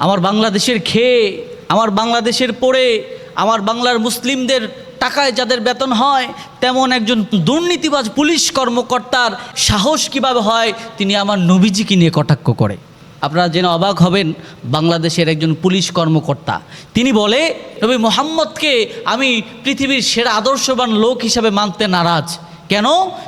আমার বাংলাদেশের খেয়ে, আমার বাংলাদেশের পড়ে, আমার বাংলার মুসলিমদের টাকায় যাদের বেতন হয়, তেমন একজন দুর্নীতিবাজ পুলিশ কর্মকর্তার সাহস কীভাবে হয়, তিনি আমার নবীজিকে নিয়ে কটাক্ষ করে। আপনারা যেন অবাক হবেন, বাংলাদেশের একজন পুলিশ কর্মকর্তা। তিনি বলে, নবী মোহাম্মদকে আমি পৃথিবীর সেরা আদর্শবান লোক হিসাবে মানতে নারাজ। কেন?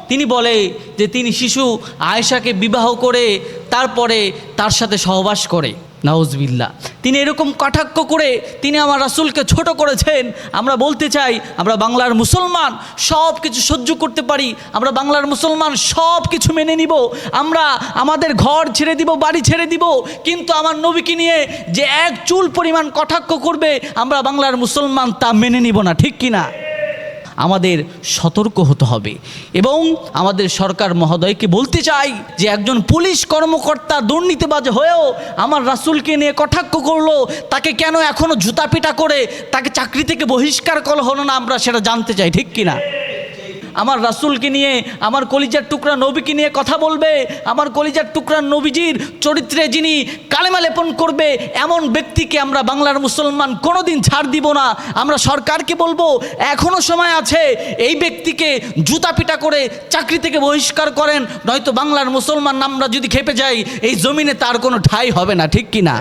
তিনি বলে যে, তিনি শিশু আয়েশাকে বিবাহ করে, তারপরে তার সাথে সহবাস করে। নাউজবিল্লা তিনি এরকম কটাক্ষ করে তিনি আমার রাসূলকে ছোট করেছেন। আমরা বলতে চাই, আমরা বাংলার মুসলমান সব কিছু সহ্য করতে পারি। আমরা বাংলার মুসলমান সব কিছু মেনে নিব। আমরা আমাদের ঘর ছেড়ে দিব, বাড়ি ছেড়ে দিব। কিন্তু আমার নবীকে নিয়ে যে এক চুল পরিমাণ কটাক্ষ করবে, আমরা বাংলার মুসলমান তা মেনে নিব না, ঠিক কি না আমাদের সতর্ক হতে হবে। এবং আমাদের সরকার মহোদয়কে বলতে চাই যে, একজন পুলিশ কর্মকর্তা দুর্নীতিবাজ হয়েও আমার রাসুলকে নিয়ে কটাক্ষ করল, তাকে কেন এখনও জুতা পিটা করে তাকে চাকরি থেকে বহিষ্কার করা হলো না আমরা সেটা জানতে চাই, ঠিক কিনা? আমার রাসুলকে নিয়ে, আমার কলিজার টুকরা নবীকে নিয়ে কথা বলবে, আমার কলিজার টুকরা নবীজির চরিত্রে যিনি কালেমা লেপন করবে, এমন ব্যক্তিকে আমরা বাংলার মুসলমান কোনোদিন ছাড় দিব না। আমরা সরকারকে বলব এখনও সময় আছে, এই ব্যক্তিকে জুতা পিটা করে চাকরি থেকে বহিষ্কার করেন, নয়তো বাংলার মুসলমান আমরা যদি খেপে যাই, এই জমিনে তার কোনো ঠাঁই হবে না, ঠিক কি না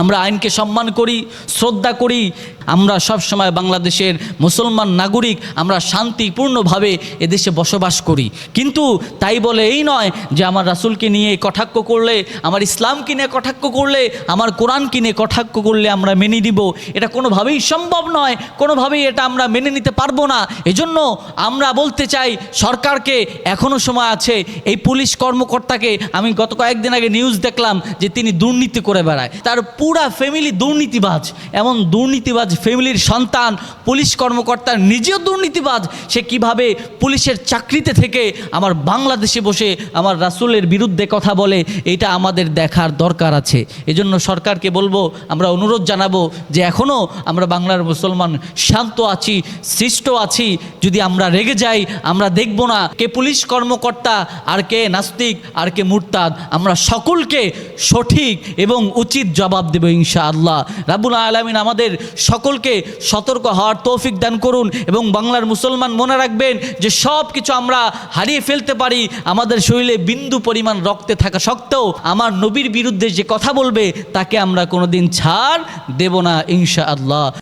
আমরা আইনকে সম্মান করি, শ্রদ্ধা করি আমরা সব সময় বাংলাদেশের মুসলমান নাগরিক, আমরা শান্তিপূর্ণভাবে এদেশে বসবাস করি। কিন্তু তাই বলে এই নয় যে আমার রাসূলকে নিয়ে কটাক্ষ করলে, আমার ইসলামকে নিয়ে কটাক্ষ করলে, আমার কোরআনকে নিয়ে কটাক্ষ করলে আমরা মেনে নিব। এটা কোনোভাবেই সম্ভব নয়, কোনোভাবেই এটা আমরা মেনে নিতে পারব না। এজন্য আমরা বলতে চাই, সরকারকে এখনও সময় আছে, এই পুলিশ কর্মকর্তাকে, আমি গত কয়েকদিন আগে নিউজ দেখলাম যে তিনি দুর্নীতি করে বেড়ায়। তার পুরা ফ্যামিলি দুর্নীতিবাজ, এমন দুর্নীতিবাজ ফ্যামিলির সন্তান, পুলিশ কর্মকর্তার নিজেও দুর্নীতিবাজ, সে কীভাবে পুলিশের চাকরিতে থেকে আমার বাংলাদেশে বসে আমার রাসূলের বিরুদ্ধে কথা বলে, এটা আমাদের দেখার দরকার আছে। এজন্য সরকারকে বলব, আমরা অনুরোধ জানাব যে এখনও আমরা বাংলার মুসলমান শান্ত আছি, সৃষ্ট আছি, যদি আমরা রেগে যাই, আমরা দেখব না কে পুলিশ কর্মকর্তা, আর কে নাস্তিক, আর কে মুরতাদ। আমরা সকলকে সঠিক এবং উচিত জবাব দেব ইনশাআল্লাহ। রাবুল আলমিন আমাদের সকলকে সতর্ক হওয়ার তৌফিক দান করুন এবং বাংলার মুসলমান মনে রাখবেন যে সব কিছু আমরা হারিয়ে ফেলতে পারি, আমাদের শরীরে বিন্দু পরিমাণ রক্তে থাকা সত্ত্বেও আমার নবীর বিরুদ্ধে যে কথা বলবে, তাকে আমরা কোনোদিন ছাড় দেব না, ইনশাআল্লাহ।